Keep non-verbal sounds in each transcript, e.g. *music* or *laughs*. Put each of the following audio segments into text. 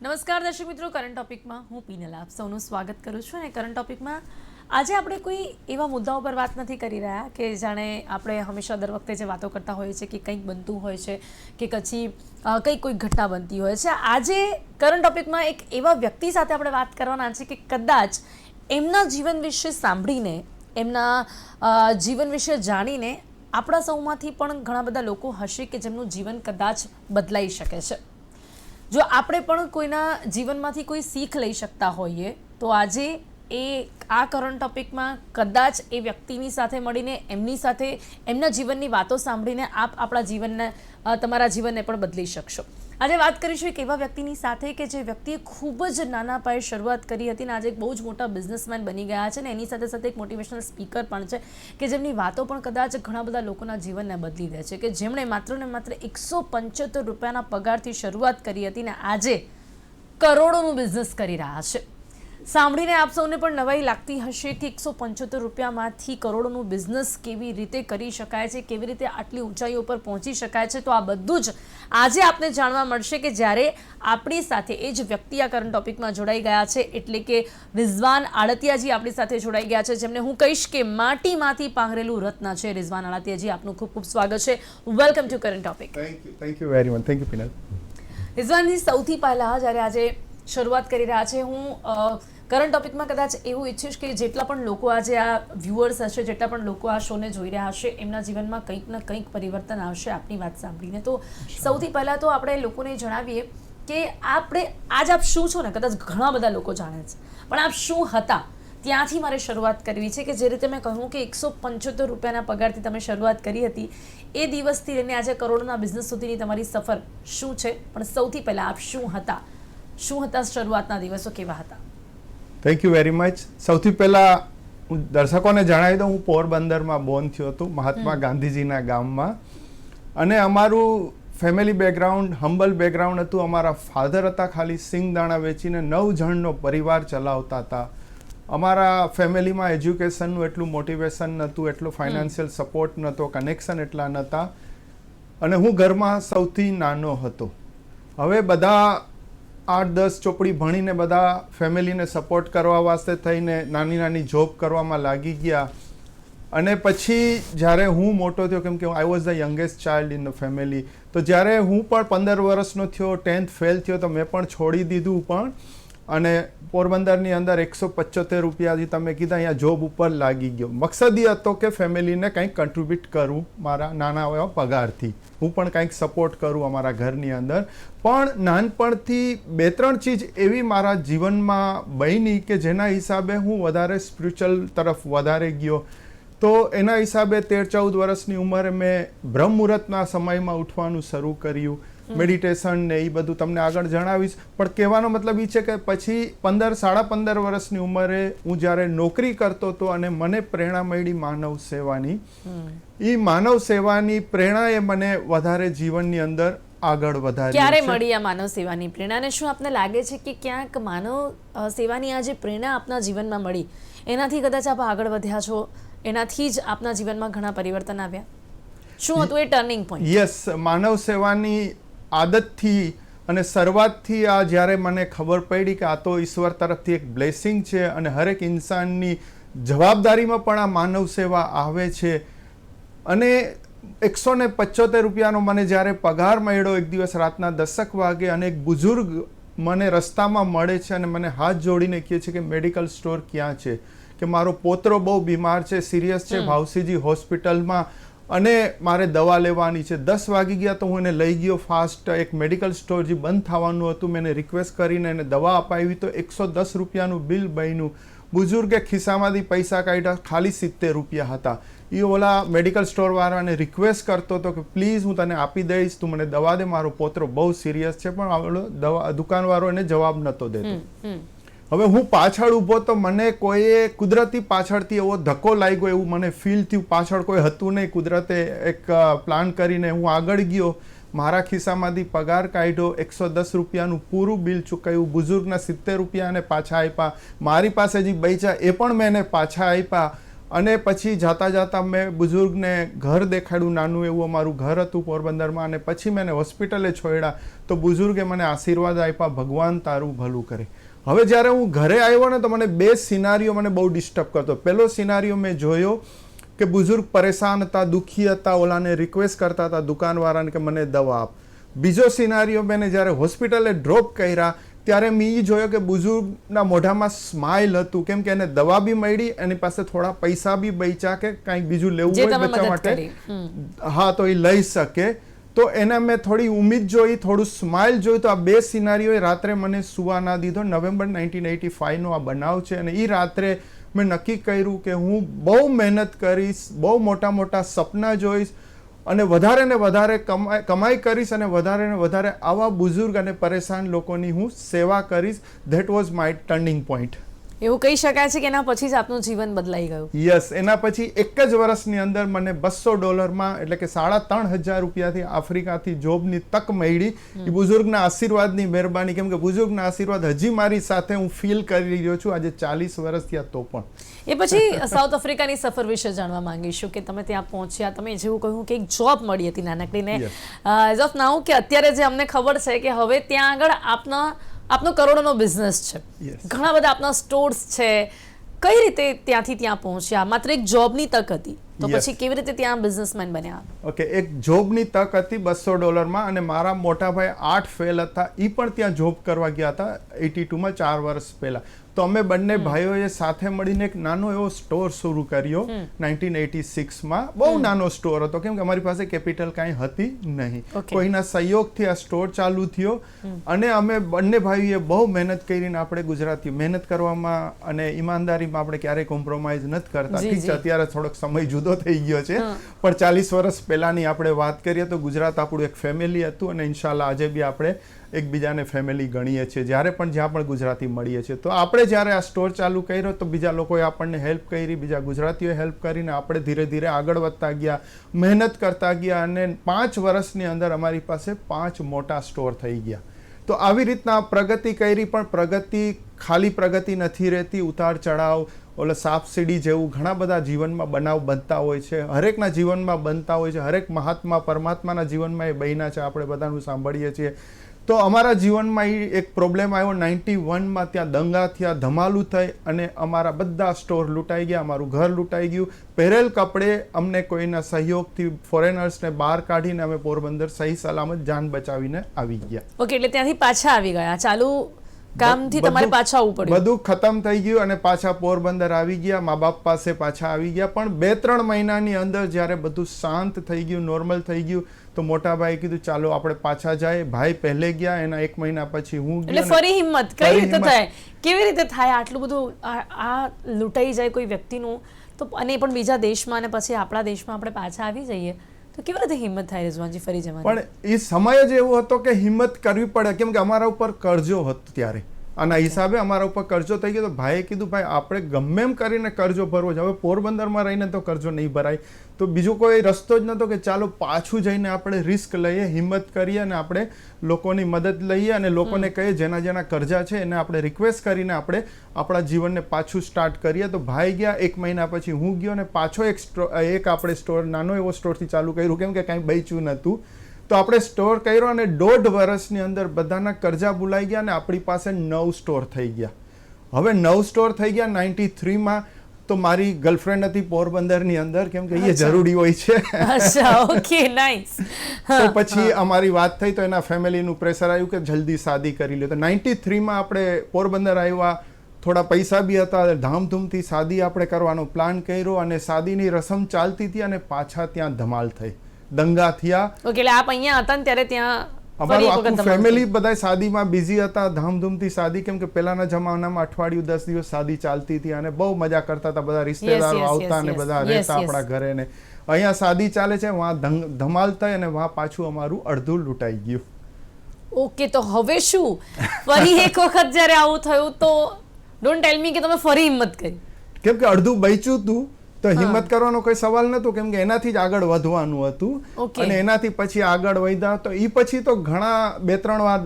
નમસ્કાર દર્શક મિત્રો કરંટ ટોપિકમાં હું પીનલ આપ સૌનું સ્વાગત કરું છું અને કરંટ ટોપિકમાં આજે આપણે કોઈ એવા મુદ્દાઓ પર વાત નથી કરી રહ્યા કે જાણે આપણે હંમેશા દર વખતે જે વાતો કરતા હોઈએ છીએ કે કંઈક બનતું હોય છે કે પછી કંઈક કોઈ ઘટના બનતી હોય છે. આજે કરંટ ટોપિકમાં એક એવા વ્યક્તિ સાથે આપણે વાત કરવાના છે કે કદાચ એમના જીવન વિશે સાંભળીને, એમના જીવન વિશે જાણીને આપણા સૌમાંથી પણ ઘણા બધા લોકો હશે કે જેમનું જીવન કદાચ બદલાઈ શકે છે. જો આપણે પણ કોઈના જીવનમાંથી કોઈ શીખ લઈ શકતા હોઈએ, તો આજે એ આ કરંટ ટોપિકમાં કદાચ એ વ્યક્તિની સાથે મળીને, એમની સાથે, એમના જીવનની વાતો સાંભળીને આપ આપણા જીવનને તમારા જીવનને પણ બદલી શકશો. આજે વાત કરીશું એક એવા વ્યક્તિની સાથે કે જે વ્યક્તિએ ખૂબ જ નાના પાયે શરૂઆત કરી હતી અને આજે એક બહુ જ મોટા બિઝનેસમેન બની ગયા છે ને એની સાથે સાથે એક મોટિવેશનલ સ્પીકર પણ છે કે જેમની વાતો પણ કદાચ ઘણા બધા લોકોના જીવનને બદલી દે છે કે જેમણે માત્ર ને માત્ર એકસો પંચોતેર રૂપિયાના પગારથી શરૂઆત કરી હતી ને આજે કરોડોનું બિઝનેસ કરી રહ્યા છે. સાંભળીને આપ સૌને પણ નવાઈ લાગતી હશે કે એકસો પંચોતેર રૂપિયામાંથી કરોડોનું બિઝનેસ કેવી રીતે કરી શકાય છે કેવી રીતે આટલી ઊંચાઈઓ પર પહોંચી શકાય છે તો આ બધું જ આજે આપને જાણવા મળશે કે જ્યારે આપણી સાથે એ જ વ્યક્તિ આ કરંટ ટોપિકમાં જોડાઈ ગયા છે એટલે કે રિઝવાન આડતિયાજી આપણી સાથે જોડાઈ ગયા છે જેમને હું કહીશ કે માટીમાંથી પાંગરેલું રત્ન છે રિઝવાન આડતિયાજી આપનું ખૂબ ખૂબ સ્વાગત છે. Welcome to current topic thank you thank you very much thank you Pinal રિઝવાનજી સૌથી પહેલાં જ્યારે આજે શરૂઆત કરી રહ્યા છે હું કરંટ ટોપિકમાં કદાચ એવું ઈચ્છીશ કે જેટલા પણ લોકો આજે આ વ્યુઅર્સ હશે, જેટલા પણ લોકો આ શોને જોઈ રહ્યા હશે, એમના જીવનમાં કંઈક ને કંઈક પરિવર્તન આવશે આપની વાત સાંભળીને. તો સૌથી પહેલાં તો આપણે લોકોને જણાવીએ કે આપણે, આજ આપ શું છો ને? કદાચ ઘણા બધા લોકો જાણે છે. પણ આપ શું હતા? ત્યાંથી મારે શરૂઆત કરવી છે કે જે રીતે મેં કહ્યું કે એકસો પંચોતેર રૂપિયાના પગારથી તમે શરૂઆત કરી હતી, એ દિવસથી લઈને આજે કરોડોના બિઝનેસ સુધીની તમારી સફર શું છે? પણ સૌથી પહેલાં આપ શું હતા? શું હતા શરૂઆતના દિવસો કેવા હતા? થેન્ક યુ વેરી મચ સૌથી પહેલાં હું દર્શકોને જણાવી દઉં હું પોરબંદરમાં બોર્ન થયો હતો મહાત્મા ગાંધીજીના ગામમાં. અને અમારું ફેમિલી બેકગ્રાઉન્ડ હમ્બલ બેકગ્રાઉન્ડ હતું. અમારા ફાધર હતા ખાલી સિંગ દાણા વેચીને નવ જણનો પરિવાર ચલાવતા હતા. અમારા ફેમિલીમાં એજ્યુકેશનનું એટલું મોટિવેશન નહોતું એટલો ફાઇનાન્શિયલ સપોર્ટ નહોતો કનેક્શન એટલા નહોતા. અને હું ઘરમાં સૌથી નાનો હતો. હવે બધા આઠ દસ ચોપડી ભણીને બધા ફેમિલીને સપોર્ટ કરવા વાસ્તે થઈને નાની નાની જોબ કરવામાં લાગી ગયા. અને પછી જ્યારે હું મોટો થયો, કેમ કે I was the youngest child in the family તો જ્યારે હું પણ પંદર વર્ષનો થયો ટેન્થ ફેલ થયો, તો મેં પણ છોડી દીધું. પણ અને પોરબંદરની અંદર એકસો પચોતેર રૂપિયાથી તમે કીધા, અહીંયા જોબ ઉપર લાગી ગયો. મકસદ એ હતો કે ફેમિલીને કંઈક કન્ટ્રીબ્યુટ કરું મારા નાના એવા પગારથી. હું પણ કંઈક સપોર્ટ કરું અમારા ઘરની અંદર. પણ નાનપણથી બે ત્રણ ચીજ એવી મારા જીવનમાં બની કે જેના હિસાબે હું વધારે સ્પિરિચ્યુઅલ તરફ વધારે ગયો. તો એના હિસાબે તેર ચૌદ વર્ષની ઉંમરે મેં બ્રહ્મ મુહૂર્તના સમયમાં ઉઠવાનું શરૂ કર્યું. મેડિટેશન ને એ બધું તમને આગળ જણાવીશ. પણ કહેવાનો મતલબ એ છે કે પછી પંદર સાડા પંદર વર્ષની ઉંમરે હું જ્યારે નોકરી કરતો હતો અને મને પ્રેરણા મળી માનવ સેવાની એ માનવ સેવાની પ્રેરણાએ મને વધારે જીવનની અંદર આગળ વધારી ક્યારે મળી આ માનવ સેવાની પ્રેરણા? અને શું આપને લાગે છે કે ક્યાંક માનવ સેવાની આ જે પ્રેરણા આપના જીવનમાં મળી એનાથી કદાચ આપ આગળ વધ્યા છો? એનાથી જ આપના જીવનમાં ઘણા પરિવર્તન આવ્યા? શું હતું એ ટર્નિંગ પોઈન્ટ યસ માનવ સેવાની આદતથી અને શરૂઆતથી આ જ્યારે મને ખબર પડી કે આ તો ઈશ્વર તરફથી એક બ્લેસિંગ છે અને હરેક ઇન્સાનની જવાબદારીમાં પણ આ માનવ સેવા આવે છે. અને એકસો ને પચોતેર રૂપિયાનો મને જ્યારે પગાર મળ્યો એક દિવસ રાતના દસક વાગે અને એક બુઝુર્ગ મને રસ્તામાં મળે છે અને મને હાથ જોડીને કહે છે કે મેડિકલ સ્ટોર ક્યાં છે? કે મારો પોતરો બહુ બીમાર છે સિરિયસ છે ભાવસીજી હોસ્પિટલમાં અને મારે દવા લેવાની છે. દસ વાગી ગયા તો હું એને લઈ ગયો ફાસ્ટ. એક મેડિકલ સ્ટોર જે બંધ થવાનું હતું, મેં એને રિક્વેસ્ટ કરીને એને દવા અપાવી તો એકસો દસ રૂપિયાનું બિલ બન્યું. બુઝુર્ગે ખિસ્સામાંથી પૈસા કાઢ્યા, ખાલી સિત્તેર રૂપિયા હતા. એ ઓલા મેડિકલ સ્ટોર વાળાને રિક્વેસ્ટ કરતો હતો કે પ્લીઝ હું તને આપી દઈશ, તું મને દવા દે, મારો પોતરો બહુ સિરિયસ છે. પણ દવા, દુકાનવાળો એને જવાબ નહોતો દેતો. હવે હું પાછળ ઊભો તો મને કોઈએ કુદરતી પાછળથી એવો ધક્કો લાગ્યો એવું મને ફીલ થયું. પાછળ કોઈ હતું નહીં. કુદરતે એક પ્લાન કરીને હું આગળ ગયો. મારા ખિસ્સામાંથી પગાર કાઢ્યો. એકસો દસ રૂપિયાનું પૂરું બિલ ચૂકવ્યું. બુઝુર્ગના સિત્તેર રૂપિયાને પાછા આપ્યા. મારી પાસે જે બૈચા એ પણ મેં એને પાછા આપ્યા. અને પછી જાતા જાતા મેં બુઝુર્ગને ઘર દેખાડ્યું. નાનું એવું અમારું ઘર હતું પોરબંદરમાં. અને પછી મેં હોસ્પિટલે છોડ્યા. તો બુઝુર્ગે મને આશીર્વાદ આપ્યા. ભગવાન તારું ભલું કરે. હવે જ્યારે હું ઘરે આવ્યો ને તો મને બે સિનારીઓ મને બહુ ડિસ્ટર્બ કરતો. પહેલો સિનારીઓ મેં જોયો કે બુઝુર્ગ પરેશાન હતા દુઃખી હતા ઓલાને રિક્વેસ્ટ કરતા હતા દુકાનવાળાને કે મને દવા આપ. બીજો સિનારીઓ મેં જ્યારે હોસ્પિટલે ડ્રોપ કર્યા ત્યારે મેં એ જોયો કે બુઝુર્ગના મોઢામાં સ્માઇલ હતું. કેમ કે એને દવા બી મળી એની પાસે થોડા પૈસા બી બચ્યા કે કંઈક બીજું લેવું હોય બચ્ચા માટે. હા તો એ લઈ શકે. તો એને મેં થોડી ઉમેદ જોઈ, થોડું સ્માઇલ જોયું તો આ બે સિનારીઓએ રાત્રે મને સુવા ના દીધો. નવેમ્બર નાઇન્ટીન એટી ફાઇવનો આ બનાવ છે અને એ રાત્રે મેં નક્કી કર્યું કે હું બહુ મહેનત કરીશ, બહુ મોટા મોટા સપના જોઈશ અને વધારે ને વધારે કમાઈ કમાઈ કરીશ અને વધારે ને વધારે આવા બુઝુર્ગ અને પરેશાન લોકોની હું સેવા કરીશ. That was my turning point એવું કહી શકાય છે કે એના પછી જ આપનું જીવન બદલાઈ ગયું. યસ એના પછી એક જ વર્ષની અંદર મને બસો ડોલરમાં એટલે કે સાડા ત્રણ હજાર રૂપિયાથી આફ્રિકાથી જોબની તક મળી. એ બુઝુર્ગના આશીર્વાદની મહેરબાની કેમ કે બુઝુર્ગના આશીર્વાદ હજી મારી સાથે હું ફીલ કરી રહ્યો છું. આજે ચાલીસ વર્ષ થયા તો પણ એ પછી સાઉથ આફ્રિકાની સફર વિશે જાણવા માંગીશું કે તમે ત્યાં પહોંચ્યા. તમે જેવું કહ્યું કે એક જોબ મળી હતી નાનકડીને. એઝ ઓફ નાઉ કે અત્યારે જે અમને ખબર છે કે હવે ત્યાં આગળ આપના આપનો કરોડોનો બિઝનેસ છે. ઘણા બધા આપના સ્ટોર્સ છે. કઈ રીતે ત્યાંથી ત્યાં પહોંચ્યા? માત્ર એક જોબની તક હતી. તો પછી કેવી રીતે ત્યાં બિઝનેસમેન બન્યા? ઓકે એક જોબની તક હતી બસો ડોલરમાં અને મારા મોટા ભાઈ આઠ ફેલ હતા. એ પણ ત્યાં જોબ કરવા ગયા હતા એટી ટુમાં ચાર વર્ષ પહેલા. તો અમે બંને ભાઈઓએ સાથે મળીને એક નાનો એવો સ્ટોર શરૂ કર્યો નાઇન્ટીન એટી સિક્સમાં બહુ નાનો સ્ટોર હતો. કેમ કે અમારી પાસે કેપિટલ કાંઈ હતી નહીં. કોઈના સહયોગથી આ સ્ટોર ચાલુ થયો. અને અમે બંને ભાઈઓએ બહુ મહેનત કરીને આપણે ગુજરાતી મહેનત કરવામાં અને ઈમાનદારીમાં આપણે ક્યારેય કોમ્પ્રોમાઇઝ નથી કરતા. ઠીક છે અત્યારે થોડોક સમય જુદો થઈ ગયો છે. પણ ચાલીસ વર્ષ પહેલાની આપણે વાત કરીએ તો ગુજરાત આપણું એક ફેમિલી હતું અને ઇન્શાલ્લાહ આજે બી આપણે એકબીજાને ફેમિલી ગણીએ છીએ, જ્યારે પણ જ્યાં પણ ગુજરાતી મળીએ છીએ. તો આપણે જ્યારે આ સ્ટોર ચાલુ કર્યો, તો બીજા લોકોએ આપણને હેલ્પ કરી, બીજા ગુજરાતીઓએ હેલ્પ કરીને આપણે ધીરે ધીરે આગળ વધતા ગયા, મહેનત કરતા ગયા અને પાંચ વર્ષની અંદર અમારી પાસે પાંચ મોટા સ્ટોર થઈ ગયા. તો આવી રીતના પ્રગતિ કરી, પણ પ્રગતિ ખાલી પ્રગતિ નથી રહેતી. ઉતાર ચઢાવ, ઓલો સાપસીડી જેવું ઘણા બધા જીવનમાં બનાવ બનતા હોય છે. હરેકના જીવનમાં બનતા હોય છે. હરેક મહાત્મા, પરમાત્માના જીવનમાં એ બન્યા છે. આપણે બધાનું સાંભળીએ છીએ. તો અમારા જીવનમાં એ એક પ્રોબ્લેમ આવ્યો. નાઇન્ટી વનમાં ત્યાં દંગા થયા ધમાલું થઈ અને અમારા બધા સ્ટોર લૂંટાઈ ગયા અમારું ઘર લૂંટાઈ ગયું. પહેરેલ કપડે અમને કોઈના સહયોગથી ફોરેનર્સને બહાર કાઢીને અમે પોરબંદર સહી સલામત જાન બચાવીને આવી ગયા. ઓકે એટલે ત્યાંથી પાછા આવી ગયા. ચાલુ કામથી તમારે પાછા આવવું પડ્યું. બધું ખતમ થઈ ગયું અને પાછા પોરબંદર આવી ગયા. મા બાપ પાસે પાછા આવી ગયા. પણ બે ત્રણ મહિનાની અંદર જ્યારે બધું શાંત થઈ ગયું નોર્મલ થઈ ગયું તો મોટા ભાઈ કીધું ચાલો આપણે પાછા જાય. ભાઈ પહેલે ગયા એના એક મહિના પછી હું એટલે ફરી હિંમત કઈ રીતે થાય? કેવી રીતે થાય આટલું બધું? આ લૂંટાઈ જાય કોઈ વ્યક્તિનું તો અને પણ બીજા દેશમાં અને પછી આપણા દેશમાં આપણે પાછા આવી જઈએ. તો કેવી રીતે હિંમત થાય રિઝવાનજી ફરી જવાની? પણ એ સમય જ એવો હતો કે હિંમત કરવી પડે. કેમ કે અમારા ઉપર કરજો હતો ત્યારે. આના હિસાબે અમારા ઉપર કરજો થઈ ગયો તો ભાઈએ કીધું, ભાઈ, આપણે ગમે એમ કરીને કરજો ભરવો છે. હવે પોરબંદરમાં રહીને તો કરજો નહીં ભરાય. તો બીજો કોઈ રસ્તો જ નહોતો કે ચાલો પાછું જઈને આપણે રિસ્ક લઈએ, હિંમત કરીએ અને આપણે લોકોની મદદ લઈએ અને લોકોને કહીએ જેના જેના કરજા છે એને આપણે રિક્વેસ્ટ કરીને આપણે આપણા જીવનને પાછું સ્ટાર્ટ કરીએ. તો ભાઈ ગયા એક મહિના પછી, હું ગયો અને પાછો એક સ્ટો એક આપણે સ્ટોર નાનો એવો સ્ટોરથી ચાલુ કર્યું. કેમ કે કાંઈ બચ્યું નહોતું. તો આપણે સ્ટોર કર્યો અને દોઢ વર્ષની અંદર બધાના કરજા ભૂલાઈ ગયા અને આપણી પાસે નવ સ્ટોર થઈ ગયા. હવે નવ સ્ટોર થઈ ગયા નાઇન્ટી થ્રીમાં તો મારી ગર્લફ્રેન્ડ હતી પોરબંદરની અંદર કેમ કે એ જરૂરી હોય છે. ઓકે નાઇસ *laughs* તો પછી અમારી વાત થઈ તો એના ફેમિલીનું પ્રેશર આવ્યું કે જલ્દી શાદી કરી લે તો નાઇન્ટી થ્રીમાં આપણે પોરબંદર આવ્યા થોડા પૈસા બી હતા ધામધૂમથી શાદી આપણે કરવાનો પ્લાન કર્યો અને શાદીની રસમ ચાલતી હતી અને પાછા ત્યાં ધમાલ થઈ. દંગા થયા. એટલે આપ અહીંયા હતા ત્યારે ત્યાં અમારું આખું ફેમિલી બધા શાદીમાં બિઝી હતા ધામધૂમથી શાદી કેમ કે પહેલાના જમાનામાં અઠવાડિયું દસ દિવસ શાદી ચાલતી હતી અને બહુ મજા કરતા હતા બધા રિશ્તેદારો આવતા અને બધા રહેતા આપણા ઘરે ને. અહીંયા શાદી ચાલે છે ધંગ- ધમાલ થઈ અને વहाँ પાછું અમારું અડધું લૂંટાઈ ગયું. ઓકે તો હવે શું? ફરી *laughs* એક વખત જ્યારે આવું થયું તો ડોન્ટ ટેલ મી કે તમે ફરી હિંમત કરી. કેમ કે અડધું બચ્યું હતું તો હિંમત કરવાનો કોઈ સવાલ નતો કેમ કે એનાથી જ આગળ વધવાનું હતું. અને એનાથી પછી આગળ વધ્યા. તો એ પછી તો ઘણા બે ત્રણ વાર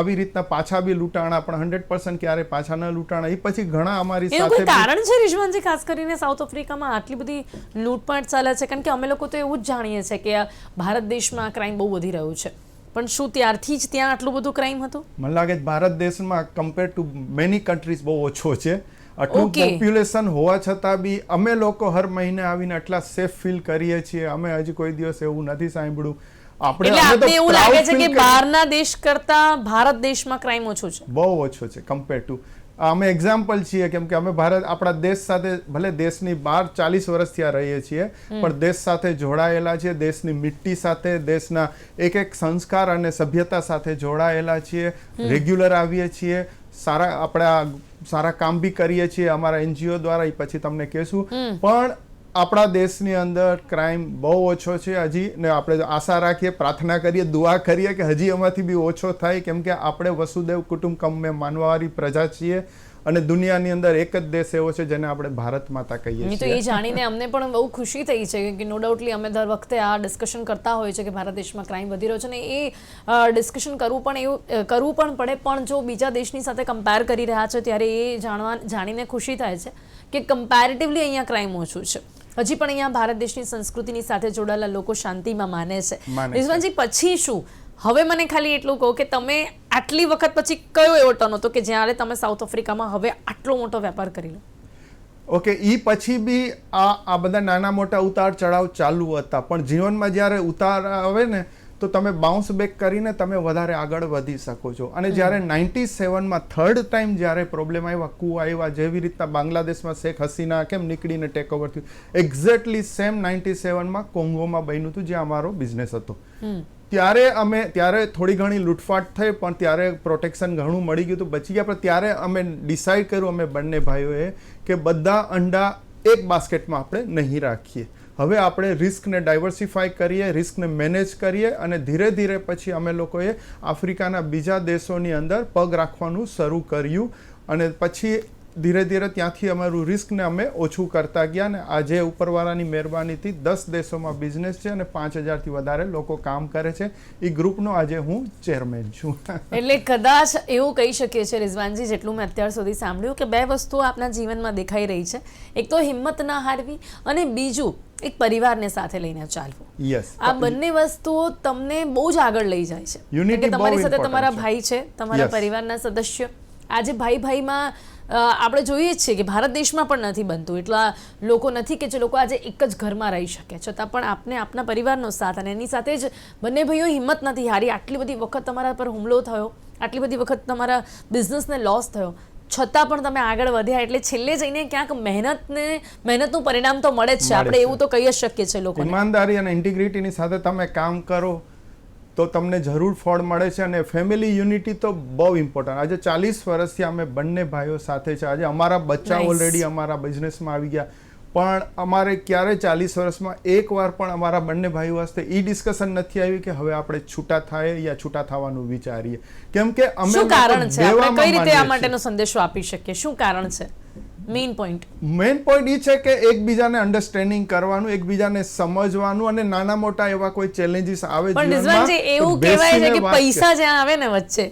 આવી રીતના પાછા બી લૂંટાણા પણ હંડ્રેડ પર્સન્ટ ક્યારે પાછા ન લૂંટાણા. એ પછી ઘણા અમારી સાથે કારણ છે રિજવાનજી ખાસ કરીને સાઉથ આફ્રિકામાં આટલી બધી લૂંટપાટ ચાલે છે? કારણ કે અમે લોકો તો એવું જ જાણીએ છીએ કે ભારત દેશમાં ક્રાઇમ બહુ વધી રહ્યું છે. પણ શું ત્યારથી જ ત્યાં આટલું બધું ક્રાઇમ હતું? મને લાગે ભારત દેશમાં કમ્પેર ટુ મેની કન્ટ્રીઝ બહુ ઓછો છે. આટલું પોપ્યુલેશન હોવા છતાં બી અમે લોકો હર મહિને આવીને આટલા સેફ ફીલ કરીએ છીએ. અમે હજી કોઈ દિવસ એવું નથી સાંભળ્યું. આપણે એટલે એવું લાગે છે કે બહારના દેશ કરતા ભારત દેશમાં ક્રાઇમ ઓછો છે? બહુ ઓછો છે કમ્પેર ટુ અમે એક્ઝામ્પલ છીએ કેમ કે અમે ભારત આપણા દેશ સાથે ભલે દેશની બહાર ચાલીસ વર્ષથી આ રહીએ છીએ પણ દેશ સાથે જોડાયેલા છીએ દેશની મિટ્ટી સાથે દેશના એક એક સંસ્કાર અને સભ્યતા સાથે જોડાયેલા છીએ રેગ્યુલર આવીએ છીએ સારા આપણા સારા કામ બી કરીએ છીએ અમારા એનજીઓ દ્વારા એ પછી તમને કહેશું. પણ આપણા દેશની અંદર ક્રાઇમ બહુ ઓછો છે હજી ને આપણે આશા રાખીએ પ્રાર્થના કરીએ દુઆ કરીએ કે હજી એમાંથી બી ઓછો થાય. કેમ કે આપણે વસુદેવ કુટુંબકમ માનવાવાળી પ્રજા છીએ. અને દુનિયાની અંદર એક જ દેશ એવો છે જેને આપણે ભારત માતા કહીએ છીએ તો એ જાણીને અમને પણ બહુ ખુશી થઈ છે કે નો ડાઉટલી અમે દર વખતે આ ડિસ્કશન કરતા હોય છે કે ભારત દેશમાં ક્રાઇમ વધી રહ્યો છે ને એ ડિસ્કશન કરવું પણ એવું કરવું પણ પડે પણ જો બીજા દેશની સાથે કમ્પેર કરી રહ્યા છે ત્યારે એ જાણવા જાણીને ખુશી થાય છે કે કમ્પેરેટિવલી અહીંયા ક્રાઇમ ઓછું છે. હજી પણ અહીંયા ભારત દેશની સંસ્કૃતિની સાથે જોડાયેલા લોકો શાંતિમાં માને છે. માને છે. રિઝવાનજી પછી શું? હવે મને ખાલી એટલું કહો કે તમે આટલી વખત પછી કયો એવો ટર્ન હતો કે જ્યારે તમે સાઉથ આફ્રિકામાં હવે આટલો મોટો વેપાર કરી લો? ઓકે ઈ પછી બી આ આ બધા નાના મોટા ઉતાર ચઢાવ ચાલુ હતા. પણ જીવનમાં જ્યારે ઉતાર આવે ને તો તમે બાઉન્સ બેક કરીને તમે વધારે આગળ વધી શકો છો. અને જ્યારે નાઇન્ટી સેવનમાં થર્ડ ટાઈમ જ્યારે પ્રોબ્લેમ આવ્યા કુ આવ્યા જેવી રીતના બાંગ્લાદેશમાં શેખ હસીના કેમ નીકળીને ટેક ઓવર થયું એક્ઝેક્ટલી સેમ નાઇન્ટી સેવનમાં કોંગોમાં બન્યું હતું જ્યાં અમારો બિઝનેસ હતો. ત્યારે અમે, ત્યારે થોડી ઘણી લૂંટફાટ થઈ, પણ ત્યારે પ્રોટેક્શન ઘણું મળી ગયું હતું, બચી ગયા. પણ ત્યારે અમે ડિસાઈડ કર્યું, અમે બંને ભાઈઓએ, કે બધા અંડા એક બાસ્કેટમાં આપણે નહીં રાખીએ. હવે આપણે રિસ્કને ડાયવર્સિફાય કરીએ, રિસ્કને મેનેજ કરીએ અને ધીરે ધીરે પછી અમે લોકોએ આફ્રિકાના બીજા દેશોની અંદર પગ રાખવાનું શરૂ કર્યું. અને પછી ધીરે ધીરે ત્યાંથી અમારું રિસ્કને અમે ઓછું કરતા ગયા ને આજે ઉપરવાળાની મહેરબાનીથી દસ દેશોમાં બિઝનેસ છે અને પાંચ હજારથી વધારે લોકો કામ કરે છે. એ ગ્રુપનો આજે હું ચેરમેન છું. એટલે કદાચ એવું કહી શકીએ છીએ રિઝવાનજી જેટલું મેં અત્યાર સુધી સાંભળ્યું કે બે વસ્તુઓ આપના જીવનમાં દેખાઈ રહી છે. એક તો હિંમત ના હારવી અને બીજું એક પરિવારને સાથે લઈને ચાલવું. યસ આ બંને વસ્તુઓ તમને બહુ જ આગળ લઈ જાય છે. તમારી સાથે તમારા ભાઈ છે તમારા પરિવારના સદસ્ય. આજે ભાઈ ભાઈમાં આપણે જોઈએ જ છીએ કે ભારત દેશમાં પણ નથી બનતું. એટલા લોકો નથી કે જે લોકો આજે એક જ ઘરમાં રહી શકે. છતાં પણ આપને આપના પરિવારનો સાથ અને એની સાથે જ બંને ભાઈઓ હિંમત નથી હારી. આટલી બધી વખત તમારા પર હુમલો થયો. આટલી બધી વખત તમારા બિઝનેસને લોસ થયો. છતાં પણ તમે આગળ વધ્યા. એટલે છેલ્લે જઈને ક્યાંક મહેનતને મહેનતનું પરિણામ તો મળે જ છે. આપણે એવું તો કહી જ શકીએ છીએ લોકો ઈમાનદારી અને ઇન્ટિગ્રિટીની સાથે તમે કામ કરો. તો તમને જરૂર ફળ મળે છે અને ફેમિલી યુનિટી તો બહુ ઇમ્પોર્ટન્ટ આજે ચાલીસ વર્ષથી અમે બંને ભાઈઓ સાથે છે. આજે અમારા બચ્ચા ઓલરેડી અમારા બિઝનેસમાં આવી ગયા. પણ અમારે ક્યારે ચાલીસ વર્ષમાં એક વાર પણ અમારા બંને ભાઈઓ વાસ્તે એ ડિસ્કશન નથી આવી કે હવે આપણે છૂટા થાય યા છૂટા થવાનું વિચારીએ. કેમ કે અમે શું કારણ છે? આપણે કઈ રીતે આ માટેનો સંદેશો આપી શકીએ? શું કારણ છે? મેઇન પોઈન્ટ મેઇન પોઈન્ટ એ છે કે એકબીજાને અન્ડરસ્ટેન્ડિંગ કરવાનું એકબીજાને સમજવાનું અને નાના મોટા એવા કોઈ ચેલેન્જીસ આવે પણ રિઝવાનજી એવું કહેવાય છે કે પૈસા જ્યાં આવે ને વચ્ચે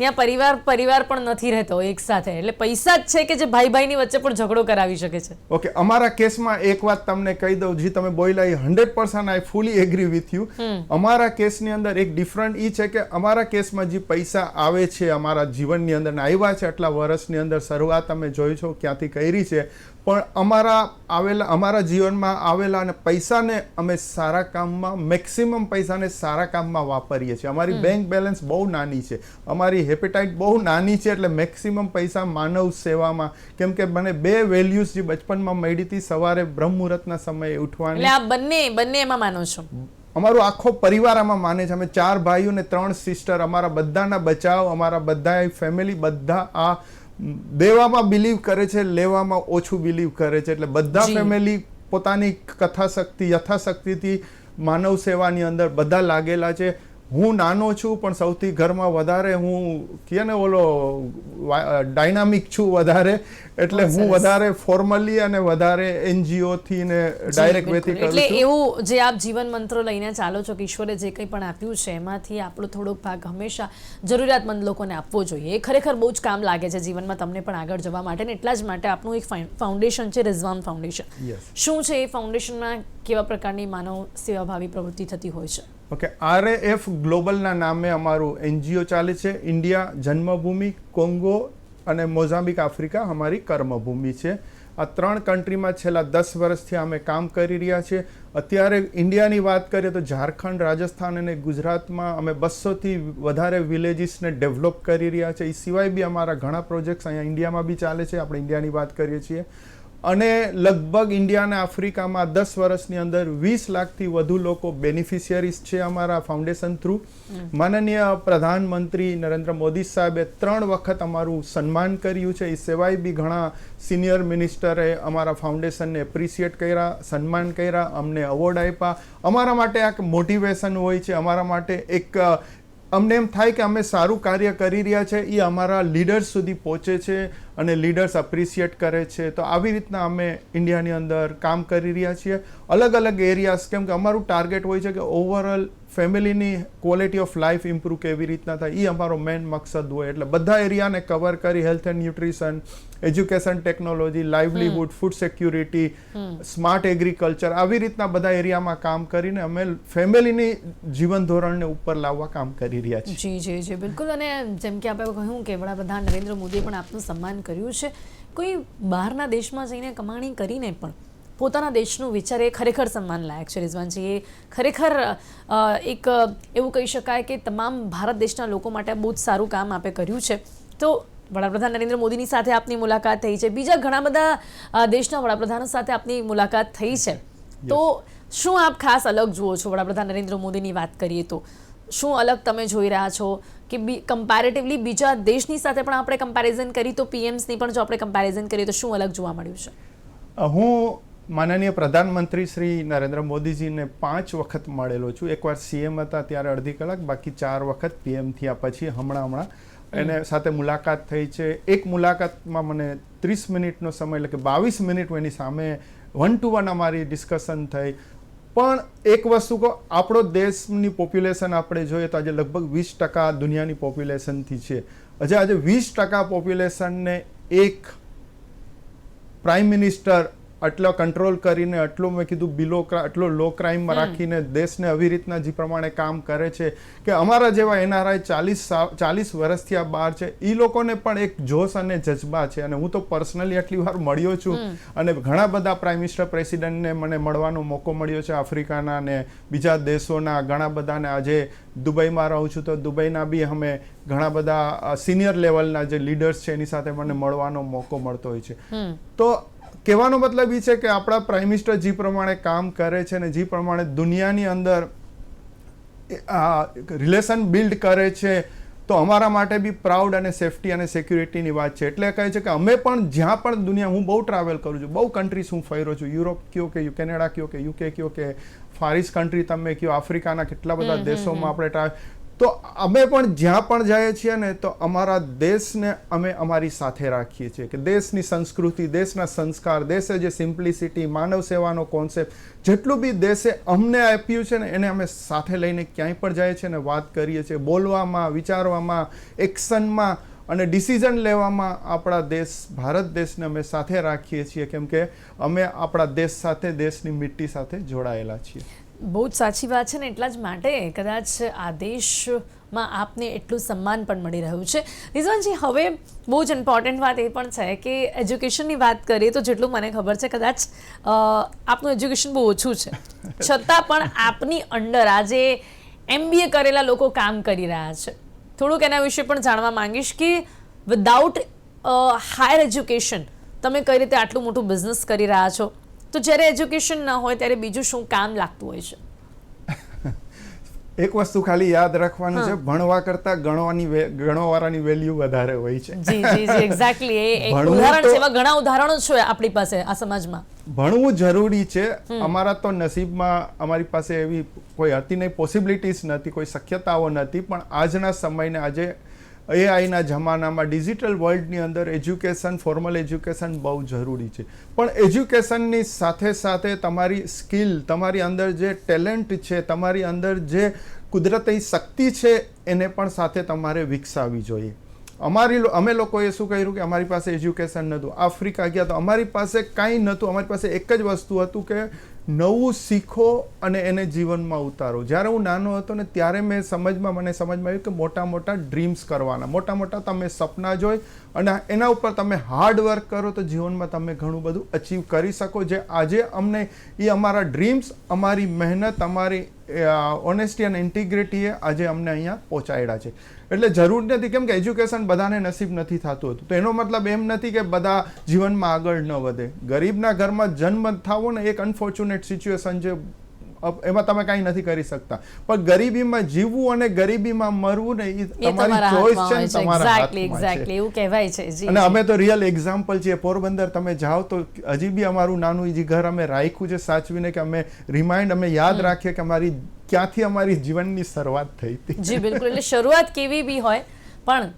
ત્યાં પરિવાર પરિવાર પણ નથી રહેતો એક સાથે. એટલે પૈસા જ છે કે જે ભાઈ ભાઈની વચ્ચે પણ ઝઘડો કરાવી શકે છે. ઓકે અમારા કેસમાં એક વાત તમને કહી દઉં. જે તમે બોલ્યા એ હંડ્રેડ પર્સન્ટ આઈ ફૂલી એગ્રી વિથ યુ. અમારા કેસની અંદર એક ડિફરન્ટ ઈ છે કે અમારા કેસમાં જે પૈસા આવે છે અમારા જીવનની અંદર આવ્યા છે આટલા વર્ષની અંદર શરૂઆત તમે જોઈ છો ક્યાંથી કરી છે. પણ અમારા આવેલા અમારા જીવનમાં આવેલા અને પૈસાને અમે સારા કામમાં મેક્સિમમ પૈસાને સારા કામમાં વાપરીએ છીએ. અમારી બેંક બેલેન્સ બહુ નાની છે. અમારી હેપેટાઇટ બહુ નાની છે એટલે મેક્સિમમ પૈસા માનવ સેવામાં કેમ કે મને બે વેલ્યુઝ જે બચપનમાં મળી હતી સવારે બ્રહ્મ મુહૂર્તના સમયે ઉઠવાની. એટલે આ બંને બંને એમાં માનો છો? અમારો આખો પરિવાર આમાં માને છે. અમે ચાર ભાઈઓ ને ત્રણ સિસ્ટર અમારા બધાના બચાવ અમારા બધા ફેમિલી બધા આ દેવામાં બિલીવ કરે છે લેવામાં ઓછું બિલીવ કરે છે એટલે બધા. ફેમિલી પોતાની કથાશક્તિ યથાશક્તિથી માનવ સેવાની અંદર બધા લાગેલા છે હું નાનો છું પણ સૌથી ઘરમાં વધારે હું કહે ને ઓલો ડાયનામિક છું વધારે. એટલે હું વધારે ફોર્મલી અને વધારે એનજીઓ થી ને ડાયરેક્ટ વેથી કરું એટલે એવું જે આપ જીવન મંત્રો લઈને ચાલો છો કે ઈશ્વરે જે કંઈ પણ આપ્યું છે એમાંથી આપણો થોડોક ભાગ હંમેશા જરૂરિયાતમંદ લોકોને આપવો જોઈએ. એ ખરેખર બહુ જ કામ લાગે છે જીવનમાં તમને પણ આગળ જવા માટે ને એટલા જ માટે આપનું એક ફાઉન્ડેશન છે રિઝવાન ફાઉન્ડેશન શું છે એ ફાઉન્ડેશનમાં કેવા પ્રકારની માનવ સેવાભાવી પ્રવૃત્તિ થતી હોય છે? ઓકે, આરએએફ ગ્લોબલના નામે અમારું એનજીઓ ચાલે છે. ઇન્ડિયા, જન્મભૂમિ, કોંગો અને મોઝામ્બિક આફ્રિકા અમારી કર્મભૂમિ છે. આ ત્રણ કન્ટ્રીમાં છેલ્લા દસ વર્ષથી અમે કામ કરી રહ્યા છીએ. અત્યારે ઇન્ડિયાની વાત કરીએ તો ઝારખંડ, રાજસ્થાન અને ગુજરાતમાં અમે બસોથી વધારે વિલેજીસને ડેવલપ કરી રહ્યા છે. એ સિવાય બી અમારા ઘણા પ્રોજેક્ટ્સ અહીંયા ઇન્ડિયામાં બી ચાલે છે. આપણે ઇન્ડિયાની વાત કરીએ છીએ. અને લગભગ ઇન્ડિયા અને આફ્રિકામાં દસ વર્ષની અંદર વીસ લાખથી વધુ લોકો બેનિફિશિયરીઝ છે અમારા ફાઉન્ડેશન થ્રુ માનનીય પ્રધાનમંત્રી નરેન્દ્ર મોદી સાહેબે ત્રણ વખત અમારું સન્માન કર્યું છે. એ સિવાય બી ઘણા સિનિયર મિનિસ્ટરે અમારા ફાઉન્ડેશનને એપ્રિશિએટ કર્યા સન્માન કર્યા અમને અવોર્ડ આપ્યા. અમારા માટે આ મોટિવેશન હોય છે. અમારા માટે એક અમને એમ થાય કે અમે સારું કાર્ય કરી રહ્યા છે એ અમારા લીડર્સ સુધી પહોંચે છે અને લીડર્સ અપ્રિશિએટ કરે છે. તો આવી રીતના અમે ઇન્ડિયાની અંદર કામ કરી રહ્યા છીએ. અલગ અલગ એરિયાઝ કેમ કે અમારું ટાર્ગેટ હોય છે કે ઓવરઓલ ફેમિલીની ક્વોલિટી ઓફ લાઈફ ઇમ્પ્રૂવ કેવી રીતના થાય એ અમારો મેઇન મકસદ હોય. એટલે બધા એરિયાને કવર કરી health and nutrition education technology livelihood food security smart agriculture આવી રીતના બધા એરિયામાં કામ કરીને અમે ફેમિલીની જીવન ધોરણને ઉપર લાવવા કામ કરી રહ્યા છીએ. જી જી જી બિલકુલ. અને જેમ કે આપણે કહ્યું કે વડાપ્રધાન નરેન્દ્ર મોદીએ પણ આપનું સન્માન કર્યું છે. કોઈ બહારના દેશમાં જઈને કમાણી કરીને પણ પોતાના દેશનું વિચાર એ ખરેખર સન્માન લાયક છે રિઝવાનજી એ ખરેખર એક એવું કહી શકાય કે તમામ ભારત દેશના લોકો માટે બહુ જ સારું કામ આપે કર્યું છે. તો વડાપ્રધાન નરેન્દ્ર મોદીની સાથે આપની મુલાકાત થઈ છે. બીજા ઘણા બધા દેશના વડાપ્રધાનો સાથે આપની મુલાકાત થઈ છે. તો શું આપ ખાસ અલગ જુઓ છો વડાપ્રધાન નરેન્દ્ર મોદીની વાત કરીએ તો? શું અલગ તમે જોઈ રહ્યા છો? કે બી કમ્પેરેટિવલી બીજા દેશની સાથે પણ આપણે કમ્પેરિઝન કરી તો પીએમ્સની પણ જો આપણે કમ્પેરિઝન કરીએ તો શું અલગ જોવા મળ્યું છે? હું માનનીય પ્રધાનમંત્રી શ્રી નરેન્દ્ર મોદીજીને પાંચ વખત મળેલો છું. એકવાર સીએમ હતા ત્યારે અડધી કલાક બાકી ચાર વખત પીએમ થયા પછી હમણાં હમણાં. એને સાથે મુલાકાત થઈ છે. એક મુલાકાતમાં મને ત્રીસ મિનિટનો સમય એટલે કે બાવીસ મિનિટ એની સામે વન ટુ વન અમારી ડિસ્કશન થઈ. પણ એક વસ્તુ કહો આપણો દેશની પોપ્યુલેશન આપણે જોઈએ તો આજે લગભગ વીસ ટકા દુનિયાની પોપ્યુલેશનથી છે. હજે આજે વીસ ટકા પોપ્યુલેશનને એક પ્રાઇમ મિનિસ્ટર આટલો કંટ્રોલ કરીને આટલું મેં કીધું બિલો આટલો લો ક્રાઇમમાં રાખીને દેશને આવી રીતના જે પ્રમાણે કામ કરે છે કે અમારા જેવા એનઆરઆઈ ચાલીસ ચાલીસ વર્ષથી આ બહાર છે એ લોકોને પણ એક જોશ અને જજ્બા છે. અને હું તો પર્સનલી આટલી વાર મળ્યો છું અને ઘણા બધા પ્રાઇમ મિનિસ્ટર પ્રેસિડેન્ટને મને મળવાનો મોકો મળ્યો છે આફ્રિકાના ને બીજા દેશોના ઘણા બધાને. આજે દુબઈમાં રહું છું તો દુબઈના બી અમે ઘણા બધા સિનિયર લેવલના જે લીડર્સ છે એની સાથે મને મળવાનો મોકો મળતો હોય છે. તો કહેવાનો મતલબ એ છે કે આપણા પ્રાઇમ મિનિસ્ટર જે પ્રમાણે કામ કરે છે ને જે પ્રમાણે દુનિયાની અંદર રિલેશન બિલ્ડ કરે છે તો અમારા માટે બી પ્રાઉડ અને સેફટી અને સિક્યુરિટીની વાત છે. એટલે કહે છે કે અમે પણ જ્યાં પણ દુનિયા હું બહુ ટ્રાવેલ કરું છું બહુ કન્ટ્રીઝ હું ફર્યો છું. યુરોપ કયો કે કેનેડા કયો કે યુકે કયો કે ફારિસ કન્ટ્રી તમે કયો આફ્રિકાના કેટલા બધા દેશોમાં આપણે ટ્રાવેલ તો અમે પણ જ્યાં પણ જઈએ છીએ ને, તો અમારા દેશને અમે અમારી સાથે રાખીએ છીએ કે દેશની સંસ્કૃતિ, દેશના સંસ્કાર, દેશે જે સિમ્પ્લિસિટી માનવ સેવાનો કોન્સેપ્ટ જેટલું બી દેશે અમને આપ્યું છે ને, એને અમે સાથે લઈને ક્યાંય પણ જઈએ છીએ ને, વાત કરીએ છીએ, બોલવામાં, વિચારવામાં, એક્શનમાં અને ડિસિઝન લેવામાં આપણા દેશ, ભારત દેશને અમે સાથે રાખીએ છીએ. કેમ કે અમે આપણા દેશ સાથે, દેશની મિટ્ટી સાથે જોડાયેલા છીએ. બહુ જ સાચી વાત છે ને એટલા જ માટે કદાચ આ દેશમાં આપને એટલું સન્માન પણ મળી રહ્યું છે. રિઝવાનજી હવે બહુ જ ઇમ્પોર્ટન્ટ વાત એ પણ છે કે એજ્યુકેશનની વાત કરીએ તો જેટલું મને ખબર છે કદાચ આપનું એજ્યુકેશન બહુ ઓછું છે. *laughs* છતાં પણ આપની અંડર આજે એમબીએ કરેલા લોકો કામ કરી રહ્યા છે. થોડુંક એના વિશે પણ જાણવા માંગીશ કે વિદાઉટ હાયર એજ્યુકેશન તમે કઈ રીતે આટલું મોટું બિઝનેસ કરી રહ્યા છો? તો જ્યારે એજ્યુકેશન ન હોય ત્યારે બીજું શું કામ લાગતું હોય છે? એક વસ્તુ ખાલી યાદ રાખવાનું છે ભણવા કરતા ગણવાની ગણવાવાળાની વેલ્યુ વધારે હોય છે. જી જી જી એક્ઝેક્ટલી એ ઉદાહરણ છે એવા ઘણા ઉદાહરણો છે આપણી પાસે આ સમાજમાં. ભણવું જરૂરી છે. અમારા તો નસીબમાં અમારી પાસે એવી કોઈ હતી નહીં પોસિબિલિટીઝ નથી કોઈ શક્યતાઓ નથી પણ આજના સમયને આજે એઆઈના જમાનામાં ડિજિટલ વર્લ્ડની અંદર એજ્યુકેશન ફોર્મલ એજ્યુકેશન બહુ જરૂરી છે. પણ એજ્યુકેશનની સાથે સાથે તમારી સ્કિલ તમારી અંદર જે ટેલેન્ટ છે, તમારી અંદર જે કુદરતી શક્તિ છે, એને પણ સાથે તમારે વિકસાવવી જોઈએ. અમારી અમે લોકોએ શું કર્યું કે અમારી પાસે એજ્યુકેશન નહોતું. આફ્રિકા ગયા તો અમારી પાસે કાંઈ નહોતું. અમારી પાસે એક જ વસ્તુ હતું કે નવું શીખો અને એને જીવનમાં ઉતારો. જ્યારે હું નાનો હતો ને, ત્યારે મેં સમજમાં, મને સમજમાં આવ્યું કે મોટા મોટા ડ્રીમ્સ કરવાના. મોટા મોટા તમે સપના જોઈ અને એના ઉપર તમે હાર્ડ વર્ક કરો તો જીવનમાં તમે ઘણું બધું અચીવ કરી શકો. જે આજે અમને એ અમારા ડ્રીમ્સ અમારી મહેનત, અમારી ઓનેસ્ટી અને ઇન્ટિગ્રિટીએ આજે અમને અહીંયા પહોંચાડ્યા છે. એટલે જરૂર નથી. કેમ કે એજ્યુકેશન બધાને નસીબ નથી થતું હતું. તો એનો મતલબ એમ નથી કે બધા જીવનમાં આગળ ન વધે. ગરીબના ઘરમાં જન્મ થવો ને એક અનફોર્ચ્યુનેટ સિચ્યુએશન અપ- એમાં તમે કાંઈ નથી કરી શકતા. પણ ગરીબીમાં જીવવું અને ગરીબીમાં મરવું ને એ તમારી ચોઈસ છે તમારા એક્ઝેક્ટલી એક્ઝેક્ટલી એવું કહેવાય છે. જી અને અમે તો રિયલ એક્ઝામ્પલ છીએ. પોરબંદર તમે જાઓ તો હજી બી અમારું નાનું જે ઘર અમે રાખ્યું છે સાચવીને કે અમે રિમાઇન્ડ અમે યાદ રાખીએ કે અમારી ક્યાંથી અમારી જીવનની શરૂઆત થઈ હતી. જી બિલકુલ. એટલે શરૂઆત કેવી બી હોય પણ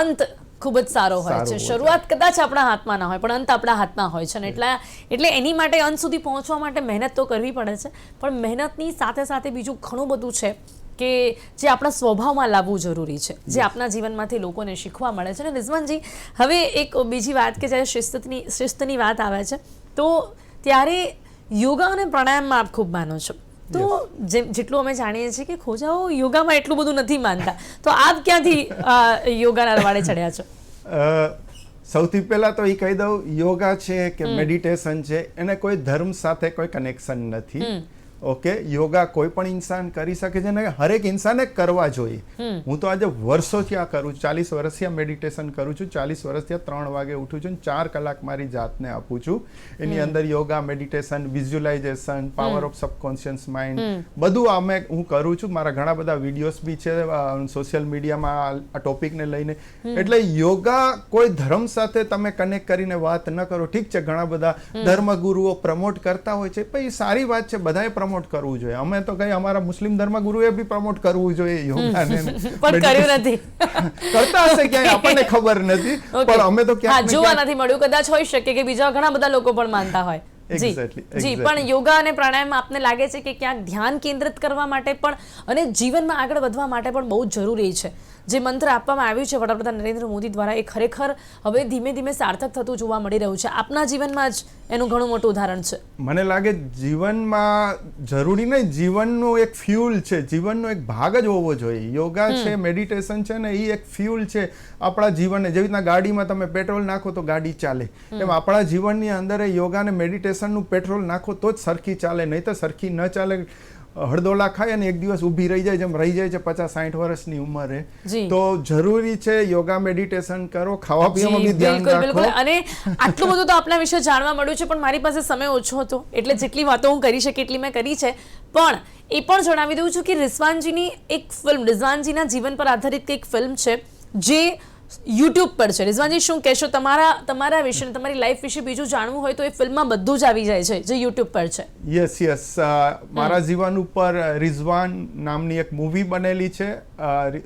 અંત ખૂબ જ સારો હોય છે. શરૂઆત કદાચ આપણા હાથમાં ના હોય પણ અંત આપણા હાથમાં હોય છે. ને એટલે એટલે એની માટે અંત સુધી પહોંચવા માટે મહેનત તો કરવી પડે છે. પણ મહેનતની સાથે સાથે બીજું ઘણું બધું છે કે જે આપણા સ્વભાવમાં લાવવું જરૂરી છે. જે આપણા જીવનમાંથી લોકોને શીખવા મળે છે. અને રિઝવાનજી હવે એક બીજી વાત કે જ્યારે શિસ્તની શિસ્તની વાત આવે છે તો ત્યારે યોગા અને પ્રાણાયામમાં આપ ખૂબ માનો છો. તો જેમ જેટલું અમે જાણીએ છીએ કે ખોજાઓ યોગામાં એટલું બધું નથી માનતા. તો આપ ક્યાંથી યોગાના રવાડે ચડ્યા છો? સૌથી પહેલા તો એ કહી દઉં યોગા છે કે મેડિટેશન છે એને કોઈ ધર્મ સાથે કોઈ કનેક્શન નથી. ઓકે યોગા કોઈ પણ ઇન્સાન કરી શકે છે ને હરેક ઇન્સાને કરવા જોઈએ. હું તો આજે વર્ષોથી આ કરું છું ચાલીસ વર્ષથી આ મેડિટેશન કરું છું ચાલીસ વર્ષથી ત્રણ વાગે ઉઠું છું ચાર કલાક મારી જાતને આપું છું. એની અંદર yoga meditation visualisation power of subconscious mind બધું અમે હું કરું છું. મારા ઘણા બધા વિડીયોઝ બી છે સોશિયલ મીડિયામાં આ ટોપિકને લઈને. એટલે યોગા કોઈ ધર્મ સાથે તમે કનેક્ટ કરીને વાત ન કરો. ઠીક છે ઘણા બધા ધર્મગુરુઓ પ્રમોટ કરતા હોય છે પણ એ સારી વાત છે બધાએ પ્રમોટ કરવું જોઈએ. અમે તો કઈ અમારા મુસ્લિમ ધર્મગુરુએ બી પ્રમોટ કરવું જોઈએ યોગાને. પણ કર્યું નથી. *laughs* કરતા હશે ક્યાંય આપણને ખબર નથી. પણ અમે તો હા જોવા નથી મળ્યું. કદાચ હોઈ શકે કે બીજા ઘણા બધા લોકો પણ માનતા હોય. જી. પણ યોગા અને પ્રાણાયામ આપને લાગે છે કે ક્યાંક ધ્યાન કેન્દ્રિત કરવા માટે પણ અને જીવનમાં આગળ વધવા માટે પણ બહુ જરૂરી છે. જે મંત્ર આપવામાં આવ્યું છે વડાપ્રધાન નરેન્દ્ર મોદી દ્વારા એ ખરેખર હવે ધીમે ધીમે સાર્થક થતું જોવા મળી રહ્યું છે. આપના જીવનમાં જ એનું ઘણું મોટું ઉદાહરણ છે. મને લાગે જીવનમાં જરૂરી નહીં જીવનનું એક ફ્યુલ છે જીવનનો એક ભાગ જ હોવો જોઈએ. યોગા છે મેડિટેશન છે ને એ એક ફ્યુલ છે આપણા જીવનને. જેવી રીતના ગાડીમાં તમે પેટ્રોલ નાખો તો ગાડી ચાલે. એમ આપણા જીવનની અંદર યોગા અને મેડિટેશનનું પેટ્રોલ નાખો તો જ સરખી ચાલે નહીં તો સરખી ન ચાલે. હળદોલા ખાય અને એક દિવસ ઊભી રહી જાય જેમ રહી જાય છે પચાસ સાઠ વર્ષની ઉંમરે તો જરૂરી છે યોગા મેડિટેશન કરો ખાવા પીવામાં બી ધ્યાન રાખો. અને આટલું બધું તો આપના વિશે જાણવા મળ્યું છે પણ મારી પાસે સમય ઓછો હતો એટલે જેટલી વાતો હું કરી શકે એટલી મેં કરી છે. પણ એ પણ જણાવી દઉં છું કે રિસ્વાનજીની એક ફિલ્મ રિઝવાનજીના જીવન પર આધારિત એક ફિલ્મ છે જે યુટ્યુબ પર છે. રિઝવાનજી શું કહેશો? તમારા તમારા વિશે તમારી લાઈફ વિશે બીજું જાણવું હોય તો એ ફિલ્મમાં બધું જ આવી જાય છે જે યુટ્યુબ પર છે. યસ યસ મારા જીવન ઉપર રિઝવાન નામની એક મૂવી બનેલી છે.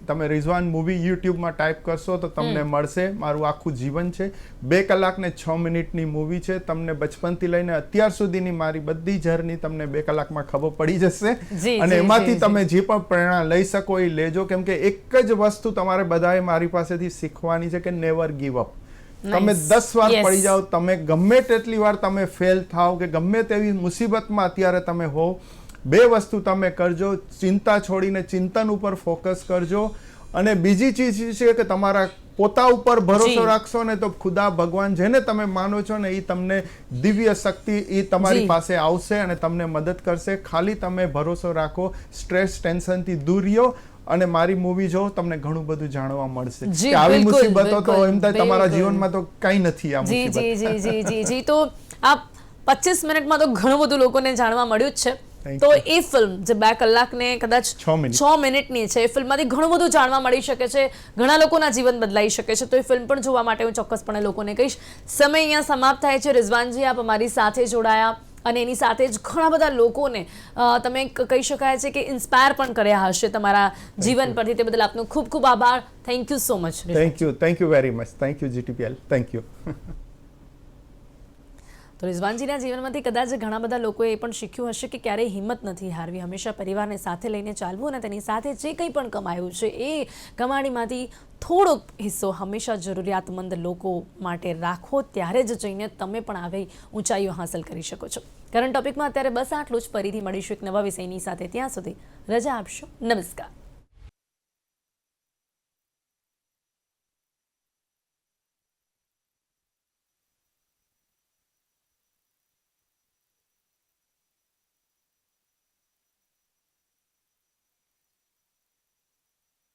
તમે રિઝવાન મૂવી યુટ્યુબમાં ટાઈપ કરશો તો તમને મળશે. મારું આખું જીવન છે. બે કલાક ને છ મિનિટની મૂવી છે. તમને બચપનથી લઈને અત્યાર સુધીની મારી બધી જર્ની તમને બે કલાકમાં ખબર પડી જશે. અને એમાંથી તમે જે. પણ પ્રેરણા લઈ શકો એ લેજો. કેમ કે એક જ વસ્તુ તમારે બધાએ મારી પાસેથી શીખવાની છે કે નેવર ગીવ અપ તમે દસ વાર પડી જાઓ તમે ગમે તેટલી વાર તમે ફેલ થાવ કે ગમે તેવી મુસીબતમાં અત્યારે તમે હો બે વસ્તુ તમે કરજો ચિંતા છોડીને ચિંતન ઉપર ફોકસ કરજો. અને બીજી ચીજ છે કે તમારા પોતા ઉપર ભરોસો રાખશો ને તો ખુદા ભગવાન જેને તમે માનો છો ને એ તમને દિવ્ય શક્તિ એ તમારી પાસે આવશે અને તમને મદદ કરશે. ખાલી તમે ભરોસો રાખો સ્ટ્રેસ ટેન્શનથી દૂર રહ્યો અને મારી મૂવી જો તમને ઘણું બધું જાણવા મળશે. કે આવી મુસીબતો તો એમ થાય તમારા જીવનમાં તો કઈ નથી આ મુસીબત. જી જી જી જી જી. તો આ પચીસ મિનિટમાં તો ઘણું બધું લોકોને જાણવા મળ્યું જ છે. તો એ ફિલ્મ જે બે કલાકને કદાચ છ મિનિટ. છ મિનિટની છે એ ફિલ્મમાંથી ઘણું બધું જાણવા મળી શકે છે ઘણા લોકોના જીવન બદલાઈ શકે છે તો એ ફિલ્મ પણ જોવા માટે હું ચોક્કસપણે લોકોને કહીશ. સમય અહીંયા સમાપ્ત થાય છે. રિઝવાનજી આપ અમારી સાથે જોડાયા અને એની સાથે જ ઘણા બધા લોકોને તમે કહી શકાય છે કે ઇન્સ્પાયર પણ કર્યા હશે તમારા જીવન પરથી. તે બદલ આપનો ખૂબ ખૂબ આભાર. Thank you so much thank you thank you very much thank you GTPL thank you તો રિઝવાનજીના જીવનમાંથી કદાચ ઘણા બધા લોકોએ એ પણ શીખ્યું હશે કે ક્યારેય હિંમત નથી હારવી. હંમેશા પરિવારને સાથે લઈને ચાલવું અને તેની સાથે જે કંઈ પણ કમાયું છે, એ કમાણીમાંથી થોડોક હિસ્સો હંમેશા જરૂરિયાતમંદ લોકો માટે રાખો, ત્યારે જ જઈને તમે પણ આવી ઊંચાઈઓ હાંસલ કરી શકો છો. કરંટ ટોપિકમાં અત્યારે બસ આટલું જ. ફરીથી મળીશું એક નવા વિષયની સાથે. ત્યાં સુધી રજા આપશો. નમસ્કાર.